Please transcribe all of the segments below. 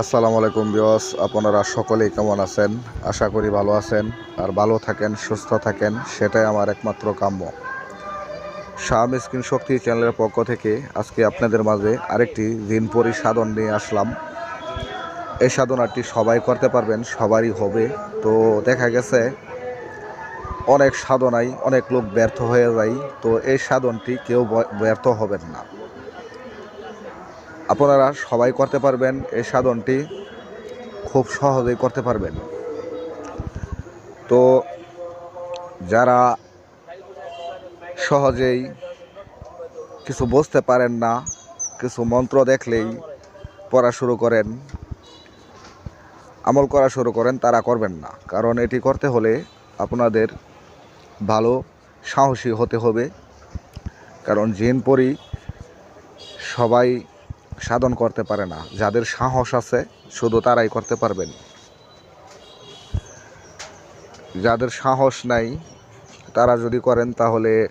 আসসালামু আলাইকুম বিয়স আপনারা সকলেই কেমন আছেন? আশা করি ভালো আছেন আর ভালো থাকেন, সুস্থ থাকেন, সেটাই আমার একমাত্র কাম্য। শাহ মিসকিন শক্তি চ্যানেলের পক্ষ থেকে আজকে আপনাদের মাঝে আরেকটি দিন পরি সাধন নিয়ে আসলাম। এই সাধনাটি সবাই করতে পারবেন, সবারই হবে। তো দেখা গেছে, অনেক সাধনায় অনেক লোক ব্যর্থ হয়ে যায়, তো এই সাধনটি কেউ ব্যর্থ হবেন না। আপনারা সবাই করতে পারবেন, এই সাধনটি খুব সহজেই করতে পারবেন। তো যারা সহজেই কিছু বুঝতে পারেন না, কিছু মন্ত্র দেখলেই পড়া শুরু করেন, আমল করা শুরু করেন, তারা করবেন না। কারণ এটি করতে হলে আপনাদের ভালো সাহসী হতে হবে। কারণ জিন পরি সবাই সাধন করতে পারে না। যাদের সাহস আছে, শুধু তারাই করতে পারবেন। যাদের সাহস নাই, তারা যদি করেন, তাহলে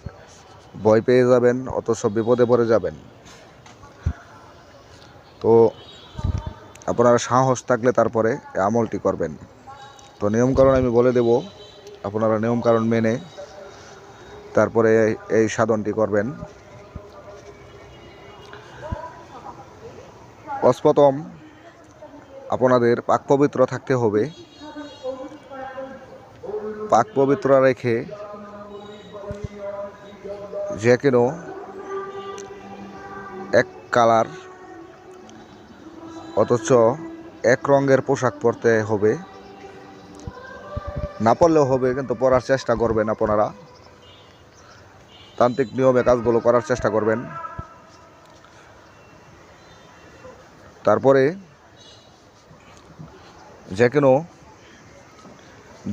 ভয় পেয়ে যাবেন, অথচ বিপদে পড়ে যাবেন। তো আপনারা সাহস থাকলে তারপরে আমলটি করবেন। তো নিয়মকানুন আমি বলে দেব, আপনারা নিয়মকানুন মেনে তারপরে এই- সাধনটি করবেন। অস্পতম। আপনাদের পাক পবিত্র থাকতে হবে। পাক পবিত্র রেখে যে কোনো এক কালার, অথচ এক রঙের পোশাক পরতে হবে। না পরলেও হবে, কিন্তু পরার চেষ্টা করবেন আপনারা। তান্ত্রিক নিয়মে কাজগুলো করার চেষ্টা করবেন। তারপরে যে কোনো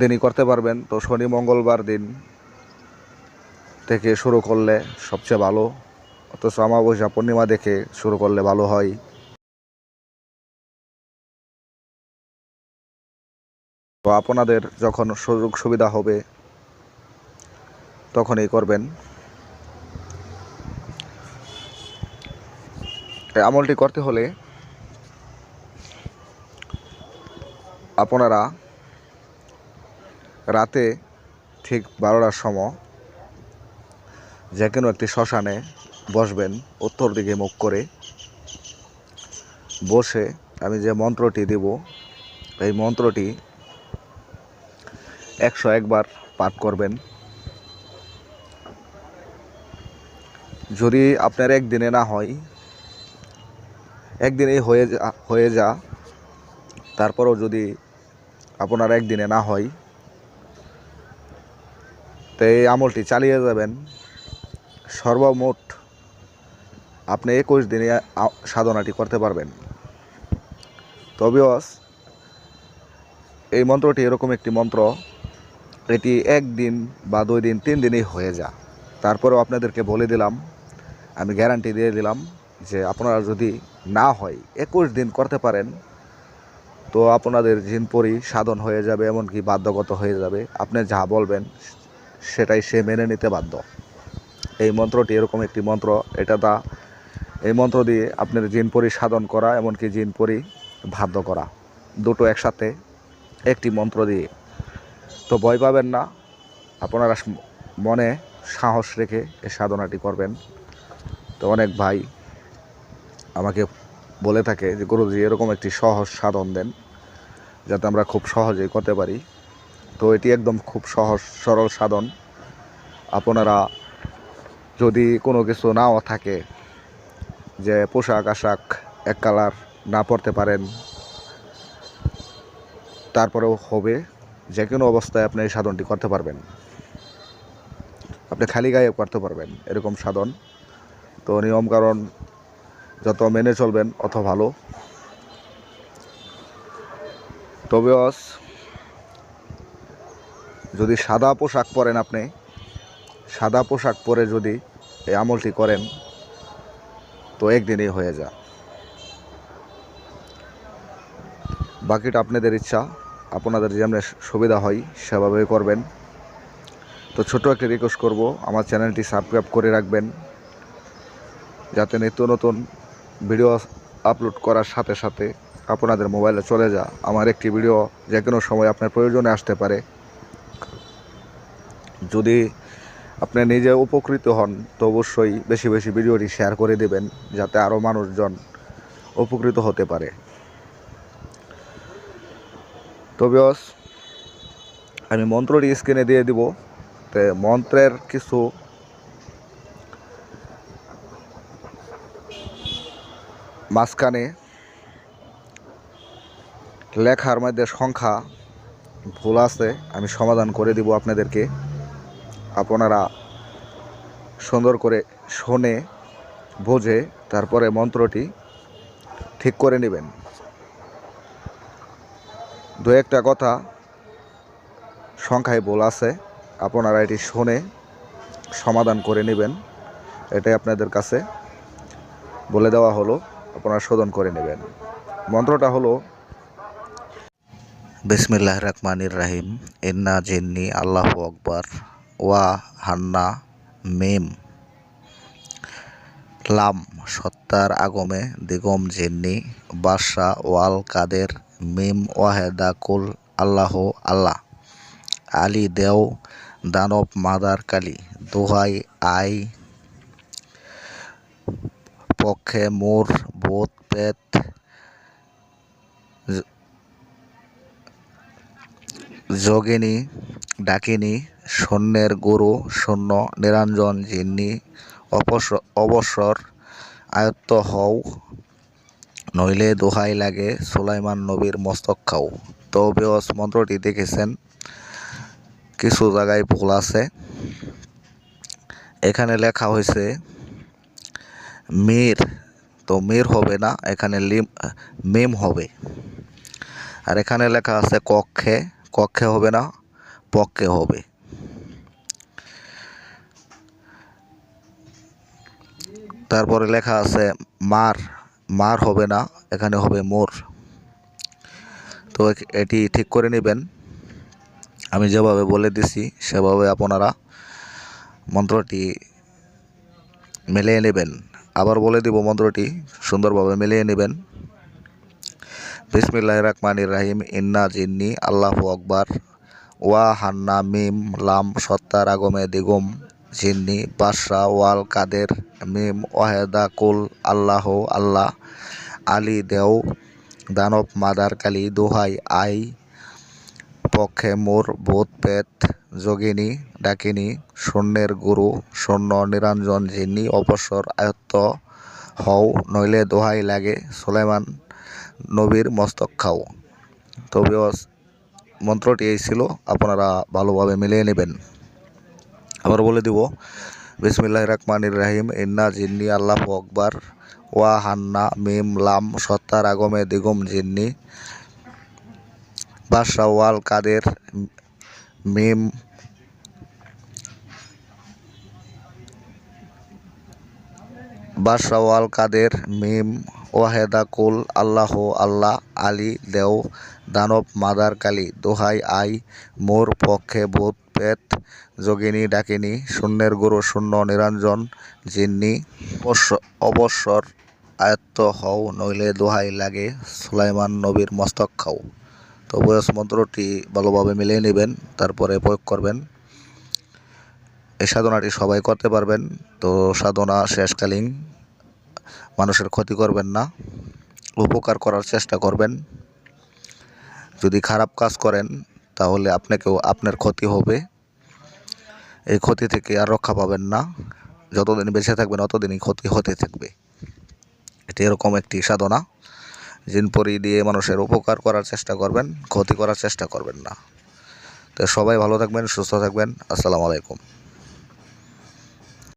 দিনই করতে পারবেন। তো শনি মঙ্গলবার দিন থেকে শুরু করলে সবচেয়ে ভালো। অথচ অমাবস্যা পূর্ণিমা দেখে শুরু করলে ভালো হয়। তো আপনাদের যখন সুযোগ সুবিধা হবে, তখনই করবেন। আমলটি করতে হলে আপনারা রাতে ঠিক বারোটার সময় যে কোনো একটি শ্মশানে বসবেন, উত্তর দিকে মুখ করে। বসে আমি যে মন্ত্রটি দেব, এই মন্ত্রটি একশো একবার পাঠ করবেন। যদি আপনার একদিনে না হয়, একদিনেই হয়ে যা হয়ে যা, তারপরেও যদি আপনার একদিনে না হয়। তো এই আমলটি চালিয়ে যাবেন। সর্বমোট আপনি একুশ দিনে সাধনাটি করতে পারবেন। তবেও এই মন্ত্রটি এরকম একটি মন্ত্র। এটি একদিন বা দুই দিন, তিন দিনেই হয়ে যা। তারপরেও আপনাদেরকে বলে দিলাম, আমি গ্যারান্টি দিয়ে দিলাম যে আপনারা যদি না হয় একুশ দিন করতে পারেন তো আপনাদের জিনপরি সাধন হয়ে যাবে, এমনকি বাধ্যগত হয়ে যাবে। আপনি যা বলবেন, সেটাই সে মেনে নিতে বাধ্য। এই মন্ত্রটি এরকম একটি মন্ত্র, এটা দা এই মন্ত্র দিয়ে আপনার জিনপরি সাধন করা, এমনকি জিনপরি বাধ্য করা। দুটো একসাথে একটি মন্ত্র দিয়ে। তো ভয় পাবেন না, আপনারা মনে সাহস রেখে এই সাধনাটি করবেন। তো অনেক ভাই আমাকে বলে থাকে যে, গুরুজি, এরকম একটি সহজ সাধন দেন যাতে আমরা খুব সহজেই করতে পারি। তো এটি একদম খুব সহজ, সরল সাধন। আপনারা যদি কোনো কিছু নাও থাকে যে, পোশাক আশাক এক কালার না পরতে পারেন, তারপরেও হবে, যে কোনো অবস্থায় আপনি এই সাধনটি করতে পারবেন। আপনি খালি গায়ে করতে পারবেন, এরকম সাধন। তো নিয়মকানুন যত মেনে চলবেন, অত ভালো। তবে অস যদি সাদা পোশাক পরেন আপনি, সাদা পোশাক পরে যদি এই আমলটি করেন, তো একদিনেই হয়ে যা বাকিটা আপনাদের ইচ্ছা, আপনাদের যেমন সুবিধা হয় সেভাবে করবেন। তো ছোট একটা রিকোয়েস্ট করব, আমার চ্যানেলটি সাবস্ক্রাইব করে রাখবেন, যাতে নিত্য নতুন ভিডিও আপলোড করার সাথে সাথে আপনাদের মোবাইলে চলে যা। আমার একটি ভিডিও যে কোনো সময় আপনার প্রয়োজনে আসতে পারে। যদি আপনি নিজে উপকৃত হন, তো অবশ্যই বেশি বেশি ভিডিওটি শেয়ার করে দেবেন, যাতে আরও মানুষজন উপকৃত হতে পারে। তবে আমি মন্ত্রটি স্ক্রিনে দিয়ে দিব। তো মন্ত্রের কিছু মাঝখানে লেখার মধ্যে সংখ্যা ভুল আছে, আমি সমাধান করে দিব আপনাদেরকে। আপনারা সুন্দর করে শোনে, বোঝে, তারপরে মন্ত্রটি ঠিক করে নেবেন। দু একটা কথা, সংখ্যায় ভুল আছে, আপনারা এটি শুনে সমাধান করে নেবেন। এটাই আপনাদের কাছে বলে দেওয়া হলো। আপনারা শোধন করে নেবেন। মন্ত্রটা হলো বিসমিল্লাহ রহমানির রাহিম, ইন্না জিন্নি, আল্লাহ আকবর, ওয়া, হান্না, মেম, লাম, সত্তার আগমে, দিগম জিন্নি, বাদশা, ওয়াল, কাদের, মিম, ওয়াহেদা, কুল, আল্লাহ আল্লাহ, আলী, দেও, দানব, মাদার, কালী, দোহাই, আই, পক্ষে, মোর বোধ পেত যোগিনী ডাকিনী শূন্যের গুরু শূন্য নিরঞ্জন জিন্নি অপস- অবসর আয়ত্ত হও নইলে দোহাই লাগে সুলাইমান নবীর মস্তক খাও। তো বেয়স মন্ত্রটি দেখেছেন? কিছু জায়গায় ভুল আছে। এখানে লেখা হয়েছে, মীর তো মীর হবে না, এখানে লিম, মেম হবে। আর এখানে লেখা আছে কক্ষে কক্ষে হবে না, পক্ষে হবে। তারপরে লেখা আছে মার মার হবে না, এখানে হবে মোর। তো এটি ঠিক করে নেবেন। আমি যেভাবে বলে দিছি, সেভাবে আপনারা মন্ত্রটি মিলিয়ে নেবেন। আবার বলে দিব মন্ত্রটি, সুন্দরভাবে মিলিয়ে নেবেন। বিসমিল্লাহ রহমানির রাহিম, ইন্না জিন্নি, আল্লাহ আকবার। ওয়া, হান্না, মিম, লাম সত্তার আগমে দিগম, জিন্নি, বাদশা, ওয়াল, কাদের, মিম, ওয়াহেদা, কুল, আল্লাহ আল্লাহ, আলী, দেও, দানব, মাদার, কালী, দোহাই, আই পক্ষে মোর বোধ পেত, যোগিনী, ডাকিনী শূন্যের গুরু শূন্য নিরঞ্জন জিন্নি অবসর আয়ত্ত হও, নইলে দোহাই লাগে সুলাইমান নবীর মস্তক খাও। তো মন্ত্রটি এই ছিল, আপনারা ভালোভাবে মিলিয়ে নেবেন। আবার বলে দিব বিসমিল্লাহ রহমানির রাহিম, ইন্না জিন্নি আল্লাহ আকবার, ওয়া হান্না মিম লাম সত্তার আগমে দিগম জিন্নি বাদশা ওয়াল কাদের মিম বাদশা ওয়াল কাদের মিম, ওয়াহেদা, কুল, আল্লাহ আল্লাহ, আলী, দেও, দানব, মাদার, কালী, দোহাই, আই, মোর, পক্ষে, ভূত পেত যোগিনী, ডাকিনী, শূন্যের গুরু, শূন্য, নিরঞ্জন, জিন্নি অবসর, আয়ত্ত হও, নইলে দোহাই লাগে সুলাইমান নবীর মস্তক খাও। তো বয়স মন্ত্রটি ভালোভাবে মিলিয়ে নেবেন, তারপরে প্রয়োগ করবেন। এই সাধনাটি সবাই করতে পারবেন। তো সাধনা শেষকালীন, মানুষের ক্ষতি করবেন না, উপকার করার চেষ্টা করবেন। যদি খারাপ কাজ করেন, তাহলে আপনাকেও আপনার ক্ষতি হবে। এই ক্ষতি থেকে আর রক্ষা পাবেন না। যতদিন বেঁচে থাকবেন ততদিনই ক্ষতি হতে থাকবে। এটি এরকম একটি সাধনা। জিনপরি দিয়ে মানুষের উপকার করার চেষ্টা করবেন, ক্ষতি করার চেষ্টা করবেন না। তো সবাই ভালো থাকবেন, সুস্থ থাকবেন। আসসালামু আলাইকুম।